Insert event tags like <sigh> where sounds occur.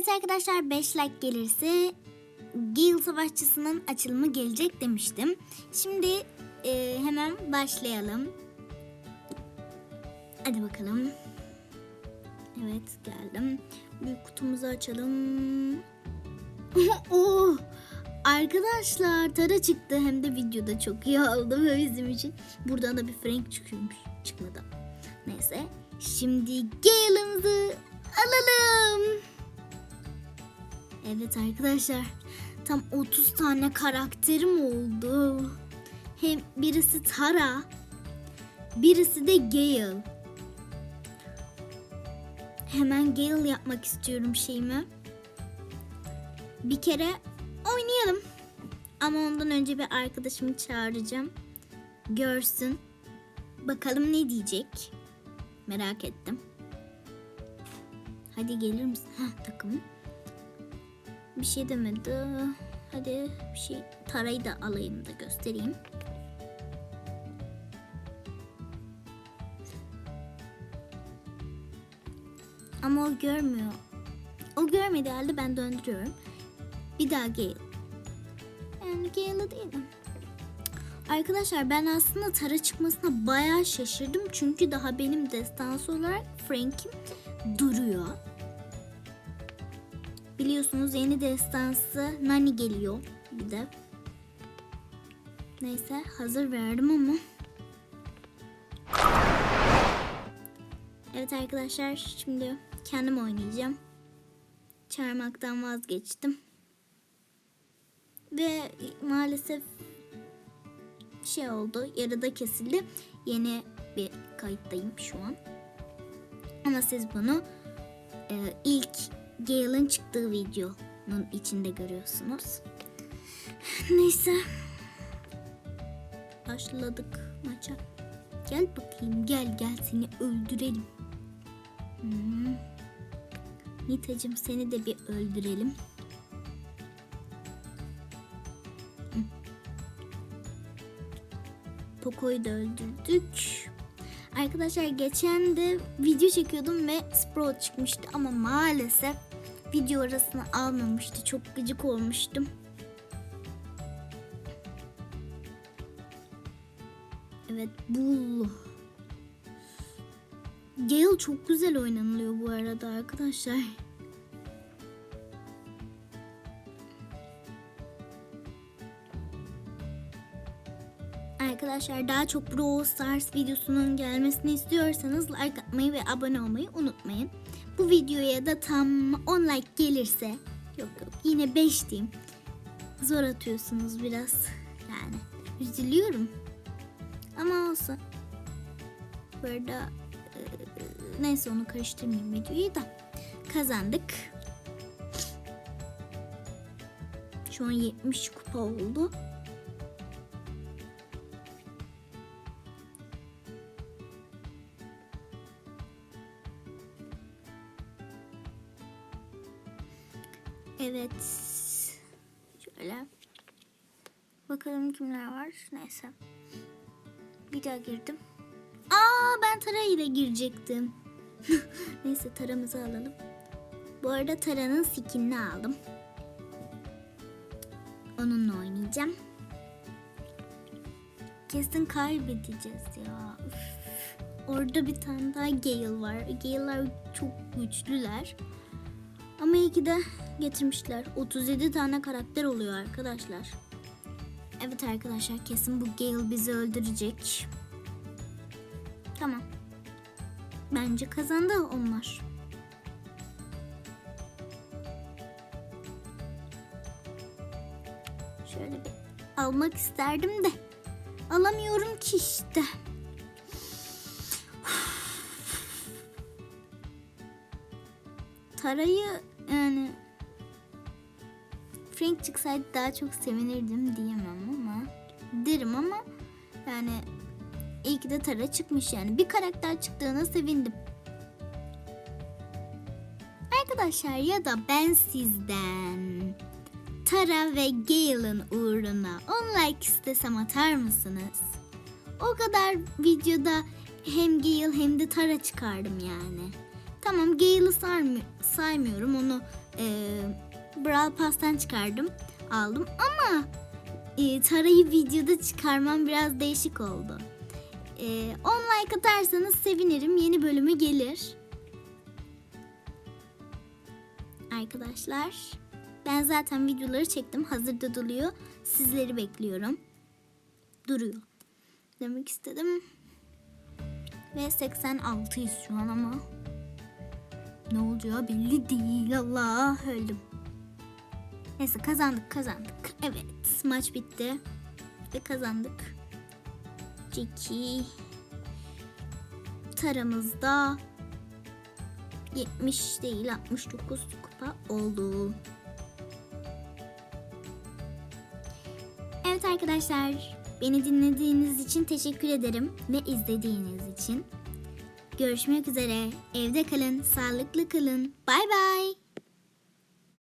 Evet arkadaşlar 5 like gelirse Gale Savaşçısı'nın açılımı gelecek demiştim. Şimdi e, hemen başlayalım. Hadi bakalım. Evet geldim. Büyük kutumuzu açalım. <laughs> oh, arkadaşlar tara çıktı hem de videoda çok iyi oldu ve <laughs> bizim için. Buradan da bir Frank çıkıyormuş. Çıkmadı. Neyse. Şimdi Gale'ımızı alalım. Evet arkadaşlar. Tam 30 tane karakterim oldu. Hem birisi Tara, birisi de Gale. Hemen Gale yapmak istiyorum şeyimi. Bir kere oynayalım. Ama ondan önce bir arkadaşımı çağıracağım. Görsün. Bakalım ne diyecek. Merak ettim. Hadi gelir misin? Heh takım. Bir şey demedi. Hadi bir şey tarayı da alayım da göstereyim. Ama o görmüyor. O görmediği halde ben döndürüyorum. Bir daha Gale. Yani Gale'ı değilim. Arkadaşlar ben aslında Tara çıkmasına bayağı şaşırdım. Çünkü daha benim destansı olarak Frank'im duruyor. Biliyorsunuz yeni destansı Nani geliyor bir de. Neyse hazır verdim ama. Evet arkadaşlar şimdi kendim oynayacağım. Çağırmaktan vazgeçtim. Ve maalesef şey oldu yarıda kesildi. Yeni bir kayıttayım şu an. Ama siz bunu e, ilk Gale'ın çıktığı videonun içinde görüyorsunuz. Neyse. Başladık maça. Gel bakayım gel gel seni öldürelim. Hmm. Nitacım seni de bir öldürelim. Poco'yu da öldürdük. Arkadaşlar geçen de video çekiyordum ve Sprout çıkmıştı ama maalesef video arasını almamıştı. Çok gıcık olmuştum. Evet bu Gale çok güzel oynanılıyor bu arada arkadaşlar. Arkadaşlar daha çok Brawl Stars videosunun gelmesini istiyorsanız like atmayı ve abone olmayı unutmayın. Bu videoya da tam 10 like gelirse yok yok yine 5 diyeyim. Zor atıyorsunuz biraz yani üzülüyorum. Ama olsun. Burada e, neyse onu karıştırmayayım videoyu da kazandık. Şu an 70 kupa oldu. Evet. Şöyle. Bakalım kimler var. Neyse. Bir daha girdim. Aa ben Tara ile girecektim. <laughs> Neyse taramızı alalım. Bu arada Tara'nın skinini aldım. Onunla oynayacağım. Kesin kaybedeceğiz ya. Orada bir tane daha Gale var. Gale'lar çok güçlüler. Ama iyi ki de getirmişler. 37 tane karakter oluyor arkadaşlar. Evet arkadaşlar kesin bu Gale bizi öldürecek. Tamam. Bence kazandı onlar. Şöyle bir almak isterdim de alamıyorum ki işte. Tarayı yani Frank çıksaydı daha çok sevinirdim diyemem ama derim ama yani iyi ki de Tara çıkmış yani bir karakter çıktığına sevindim. Arkadaşlar ya da ben sizden Tara ve Gale'ın uğruna 10 like istesem atar mısınız? O kadar videoda hem Gale hem de Tara çıkardım yani. Tamam Gale'ı saymıyorum. Onu e, Brawl Pass'tan çıkardım. Aldım ama e, Tara'yı videoda çıkarmam biraz değişik oldu. E, 10 like atarsanız sevinirim. Yeni bölümü gelir. Arkadaşlar ben zaten videoları çektim. Hazırda duruyor. Sizleri bekliyorum. Duruyor. Demek istedim. Ve 86'yız şu an ama. Ne olacağı belli değil. Allah öldüm. Neyse kazandık kazandık. Evet maç bitti. Ve kazandık. Jackie. Taramızda 70 değil 69 kupa oldu. Evet arkadaşlar beni dinlediğiniz için teşekkür ederim ve izlediğiniz için. Görüşmek üzere. Evde kalın, sağlıklı kalın. Bay bay.